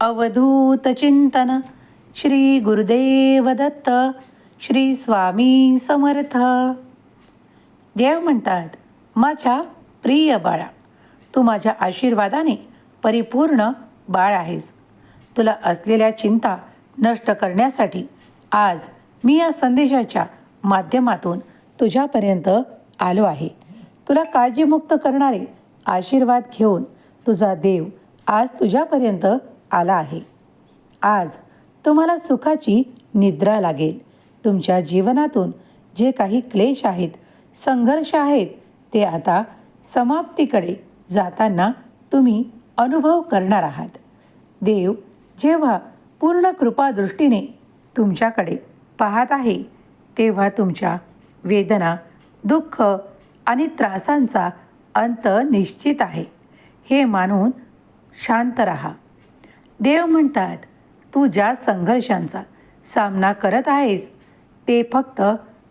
अवधूत चिंतन श्री गुरुदेव दत्त श्री स्वामी समर्थ. देव म्हणतात माझ्या प्रिय बाळा तू माझ्या आशीर्वादाने परिपूर्ण बाळ आहेस. तुला असलेल्या चिंता नष्ट करण्यासाठी आज मी या संदेशाच्या माध्यमातून तुझ्यापर्यंत आलो आहे. तुला काळजीमुक्त करणारे आशीर्वाद घेऊन तुझा देव आज तुझ्यापर्यंत आला आहे. आज तुम्हाला सुखाची निद्रा लागेल. तुमच्या जीवनातून जे काही क्लेश आहेत संघर्ष आहेत ते आता समाप्तीकडे जाताना तुम्ही अनुभव करणार आहात. देव जेव्हा पूर्ण कृपादृष्टीने तुमच्याकडे पाहत आहे तेव्हा तुमच्या वेदना दुःख आणि त्रासांचा अंत निश्चित आहे. हे मानून शांत रहा. देव म्हणतात तू ज्या संघर्षांचा सामना करत आहेस ते फक्त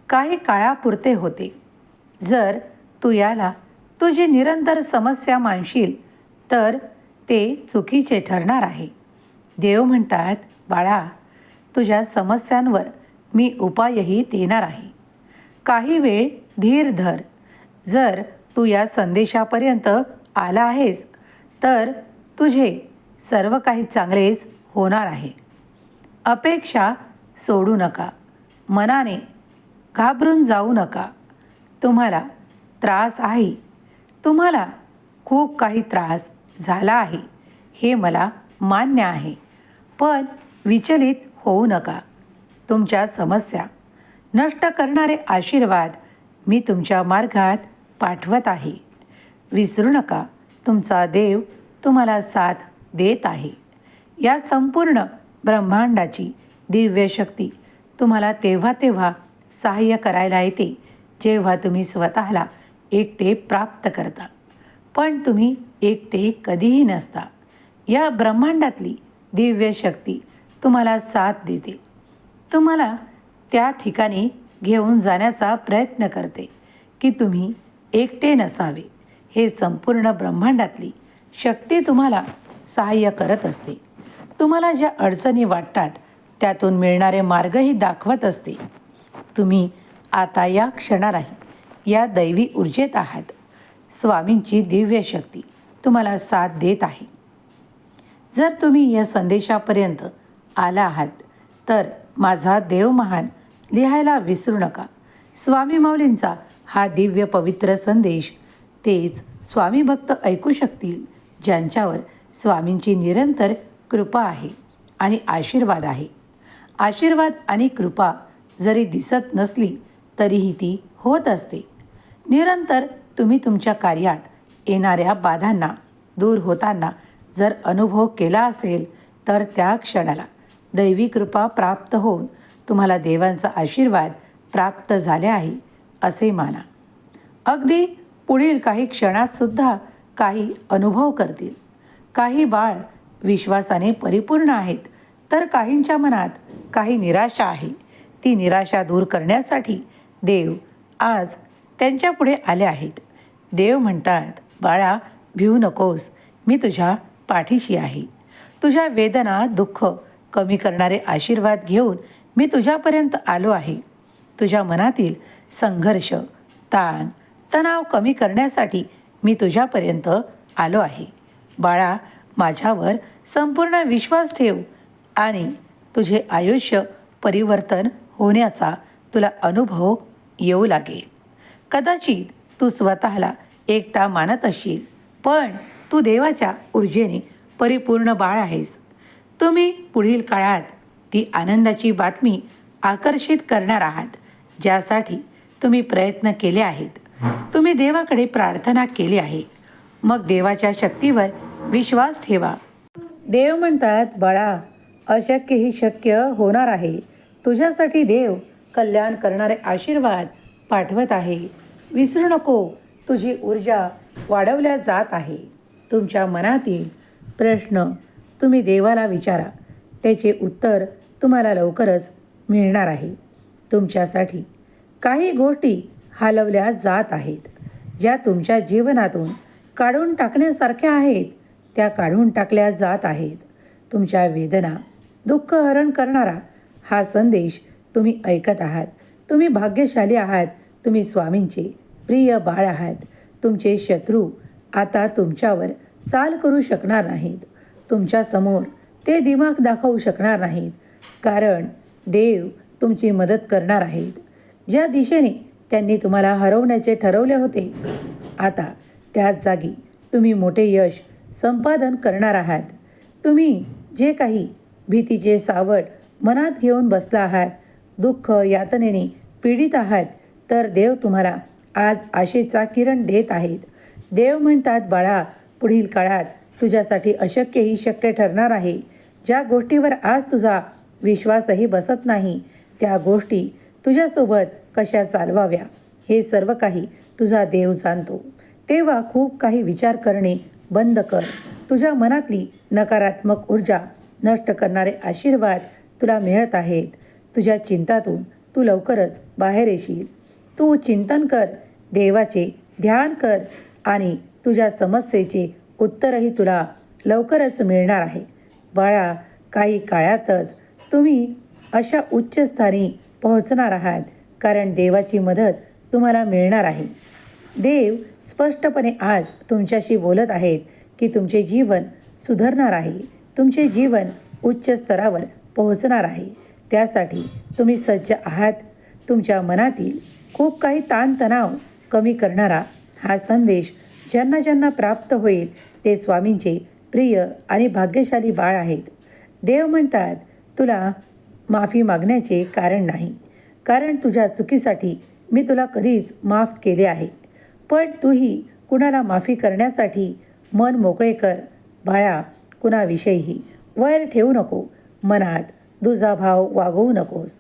काही काळापुरते होते. जर तू याला तुझी निरंतर समस्या मानशील तर ते चुकीचे ठरणार आहे. देव म्हणतात बाळा तुझ्या समस्यांवर मी उपायही देणार आहे. काही वेळ धीर धर. जर तू या संदेशापर्यंत आला आहेस तर तुझे सर्व काही चांगलेच होणार आहे. अपेक्षा सोडू नका. मनाने घाबरून जाऊ नका. तुम्हाला त्रास आहे. तुम्हाला खूप काही त्रास झाला आहे. हे मला मान्य आहे. पण विचलित होऊ नका. तुमच्या समस्या नष्ट करणारे आशीर्वाद मी तुमच्या मार्गात पाठवत आहे. विसरू नका. तुमचा देव तुम्हाला साथ देत आहे. या संपूर्ण ब्रह्मांडाची दिव्य शक्ती तुम्हाला तेव्हा तेव्हा सहाय्य करायला येते जेव्हा तुम्ही स्वतःला एकटे प्राप्त करता. पण तुम्ही एकटे कधीही नसता. या ब्रह्मांडातली दिव्य शक्ती तुम्हाला साथ देते. तुम्हाला त्या ठिकाणी घेऊन जाण्याचा प्रयत्न करते की तुम्ही एकटे नसावे. हे संपूर्ण ब्रह्मांडातली शक्ती तुम्हाला सहाय्य करत असते. तुम्हाला ज्या अडचणी वाटतात त्यातून मिळणारे मार्गही दाखवत असते. तुम्ही आता या क्षणालाही या दैवी ऊर्जेत आहात. स्वामींची दिव्य शक्ती तुम्हाला साथ देत आहे. जर तुम्ही या संदेशापर्यंत आला आहात तर माझा देव महान लिहायला विसरू नका. स्वामी माऊलींचा हा दिव्य पवित्र संदेश तेच स्वामी भक्त ऐकू शकतील ज्यांच्यावर स्वामींची निरंतर कृपा आहे आणि आशीर्वाद आहे. आशीर्वाद आणि कृपा जरी दिसत नसली तरीही ती होत असते. निरंतर तुम्ही तुमच्या कार्यात येणाऱ्या बाधांना दूर होताना जर अनुभव केला असेल तर त्या क्षणाला दैवी कृपा प्राप्त होऊन तुम्हाला देवांचा आशीर्वाद प्राप्त झाले आहे असे माना. अगदी पुढील काही क्षणातसुद्धा काही अनुभव करतील. काही बाळ विश्वासाने परिपूर्ण आहेत तर काहींच्या मनात काही निराशा आहे. ती निराशा दूर करण्यासाठी देव आज त्यांच्यापुढे आले आहेत. देव म्हणतात बाळा भिवू नकोस. मी तुझ्या पाठीशी आहे. तुझ्या वेदना दुःख कमी करणारे आशीर्वाद घेऊन मी तुझ्यापर्यंत आलो आहे. तुझ्या मनातील संघर्ष ताण तणाव कमी करण्यासाठी मी तुझ्यापर्यंत आलो आहे. बाळा माझ्यावर संपूर्ण विश्वास ठेव आणि तुझे आयुष्य परिवर्तन होण्याचा तुला अनुभव येऊ लागेल. कदाचित तू स्वतःला एकटा मानत असशील पण तू देवाच्या ऊर्जेने परिपूर्ण बाळ आहेस. तुम्ही पुढील काळात ती आनंदाची बातमी आकर्षित करणार आहात ज्यासाठी तुम्ही प्रयत्न केले आहेत. तुम्ही देवाकडे प्रार्थना केली आहे. मग देवाच्या शक्तीवर विश्वास ठेवा. देव म्हणतात बाळा अशक्य ही शक्य होणार आहे. तुझ्यासाठी देव कल्याण करणारे आशीर्वाद पाठवत आहे. विसरू नको तुझी ऊर्जा वाढवल्या जात आहे. तुमच्या मनातील प्रश्न तुम्ही देवाला विचारा. त्याचे उत्तर तुम्हाला लवकरच मिळणार आहे. तुमच्यासाठी काही गोष्टी हलवल्या जात आहेत ज्या तुमच्या जीवनातून काढून टाकण्यासारख्या आहेत. त्या काढून टाकल्या जात आहेत. तुमच्या वेदना दुःख हरण करणारा हा संदेश तुम्ही ऐकत आहात. तुम्ही भाग्यशाली आहात. तुम्ही स्वामींचे प्रिय बाळ आहात. तुमचे शत्रू आता तुमच्यावर चाल करू शकणार नाहीत. तुमच्यासमोर ते दिमाग दाखवू शकणार नाहीत. कारण देव तुमची मदत करणार आहेत. ज्या दिशेने त्यांनी तुम्हाला हरवण्याचे ठरवले होते आता त्याच जागी तुम्ही मोठे यश संपादन करणार आहात. तुम्ही जे काही भीतीचे सावट मनात घेऊन बसला आहात दुःख यातनेने पीडित आहात तर देव तुम्हाला आज आशेचा किरण देत आहेत. देव म्हणतात बाळा पुढील काळात तुझ्यासाठी अशक्यही शक्य ठरणार आहे. ज्या गोष्टीवर आज तुझा विश्वासही बसत नाही त्या गोष्टी तुझ्यासोबत कशा चालवाव्या? हे सर्व काही तुझा देव जाणतो. तेव्हा खूप काही विचार करणे बंद कर. तुझ्या मनातली नकारात्मक ऊर्जा नष्ट करणारे आशीर्वाद तुला मिळत आहेत. तुझ्या चिंतातून तू लवकरच बाहेर येशील. तू चिंतन कर देवाचे ध्यान कर आणि तुझ्या समस्येचे उत्तरही तुला लवकरच मिळणार आहे. बाळा काही काळातच तुम्ही अशा उच्च स्थानी पोहोचणार आहात कारण देवाची मदत तुम्हाला मिळणार आहे. देव स्पष्टपणे आज तुमच्याशी बोलत आहेत की तुमचे जीवन सुधारणार आहे. तुमचे जीवन उच्च स्तरावर पोहोचणार आहे. त्यासाठी तुम्ही सज्ज आहात. तुमच्या मनातील खूप काही ताणतणाव कमी करणारा हा संदेश ज्यांना ज्यांना प्राप्त होईल ते स्वामींचे प्रिय आणि भाग्यशाली बाळ आहेत. देव म्हणतात तुला माफी मागण्याचे कारण नाही. कारण तुझ्या चुकीसाठी मी तुला कधीच माफ केले आहे. पण तूही कुणाला माफी करण्यासाठी मन मोकळे कर. बाळा कुणाविषयीही वैर ठेवू नको. मनात दुजाभाव वागवू नकोस.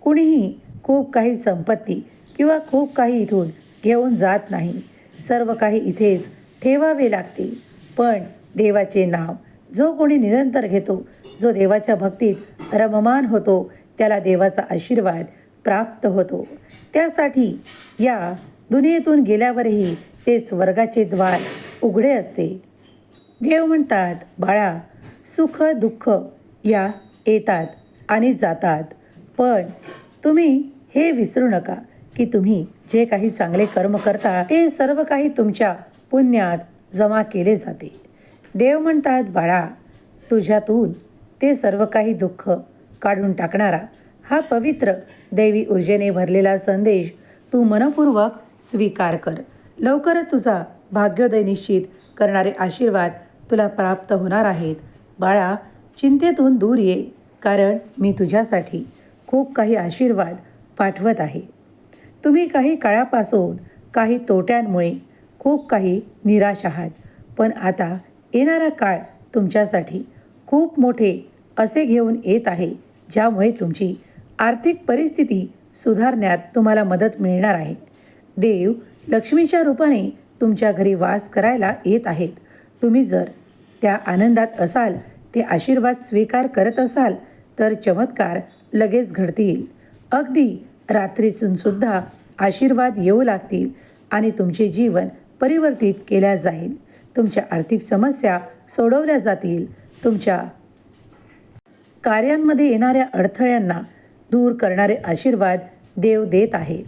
कुणीही खूप काही संपत्ती किंवा खूप काही इथून घेऊन जात नाही. सर्व काही इथेच ठेवावे लागते पण देवाचे नाव जो कोणी निरंतर घेतो जो देवाच्या भक्तीत रममान होतो त्याला देवाचा आशीर्वाद प्राप्त होतो. त्यासाठी या दुनियेतून गेल्यावरही ते स्वर्गाचे द्वार उघडे असते. देव म्हणतात बाळा सुख दुःख या येतात आणि जातात. पण तुम्ही हे विसरू नका की तुम्ही जे काही चांगले कर्म करता ते सर्व काही तुमच्या पुण्यात जमा केले जाते. देव म्हणतात बाळा तुझ्यातून ते सर्व काही दुःख काढून टाकणारा हा पवित्र दैवी ऊर्जेने भरलेला संदेश तू मनपूर्वक स्वीकार कर. लवकरच तुझा भाग्योदय निश्चित करणारे आशीर्वाद तुला प्राप्त होणार आहेत. बाळा चिंतेतून दूर ये कारण मी तुझ्यासाठी खूप काही आशीर्वाद पाठवत आहे. तुम्ही काही काळापासून काही तोट्यांमुळे खूप काही निराश आहात पण आता येणारा काळ तुमच्यासाठी खूप मोठे असे घेऊन येत आहे ज्यामुळे तुमची आर्थिक परिस्थिती सुधारण्यात तुम्हाला मदत मिळणार आहे. देव लक्ष्मीच्या रूपाने तुमच्या घरी वास करायला येत आहेत. तुम्ही जर त्या आनंदात असाल ते आशीर्वाद स्वीकार करत असाल तर चमत्कार लगेच घडतील. अगदी रात्रीतून सुद्धा आशीर्वाद येऊ लागतील आणि तुमचे जीवन परिवर्तित केल्या जाईल. तुमच्या आर्थिक समस्या सोडवल्या जातील. तुमच्या कार्यांमध्ये येणाऱ्या अडथळ्यांना दूर करणारे आशीर्वाद देव देत आहे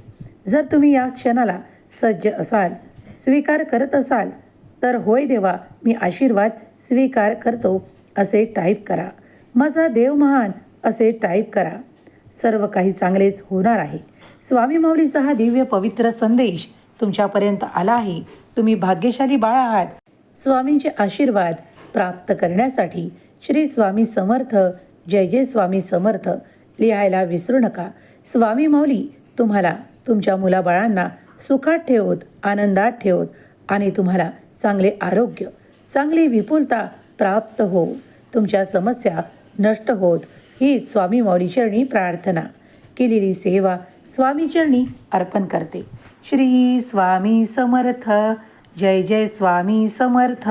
जर तुम्ही या क्षणाला सज्ज असाल स्वीकार करत असाल तर होय देवा मी आशीर्वाद स्वीकार करतो असे टाईप करा. माझा देव महान असे टाईप करा. सर्व काही चांगलेच होणार आहे. स्वामी माऊलीचा हा दिव्य पवित्र संदेश तुमच्यापर्यंत आला आहे. तुम्ही भाग्यशाली बाळ आहात. स्वामींचे आशीर्वाद प्राप्त करण्यासाठी श्री स्वामी समर्थ जय जय स्वामी समर्थ लिहायला विसरू नका. स्वामी माऊली तुम्हाला तुमच्या मुलाबाळांना सुखात ठेवत आनंदात ठेवत आणि तुम्हाला चांगले आरोग्य चांगली विपुलता प्राप्त हो तुमच्या समस्या नष्ट होत. ही स्वामी मौलीचरणी प्रार्थना. केलेली सेवा स्वामीचरणी अर्पण करते. श्री स्वामी समर्थ. जय जय स्वामी समर्थ.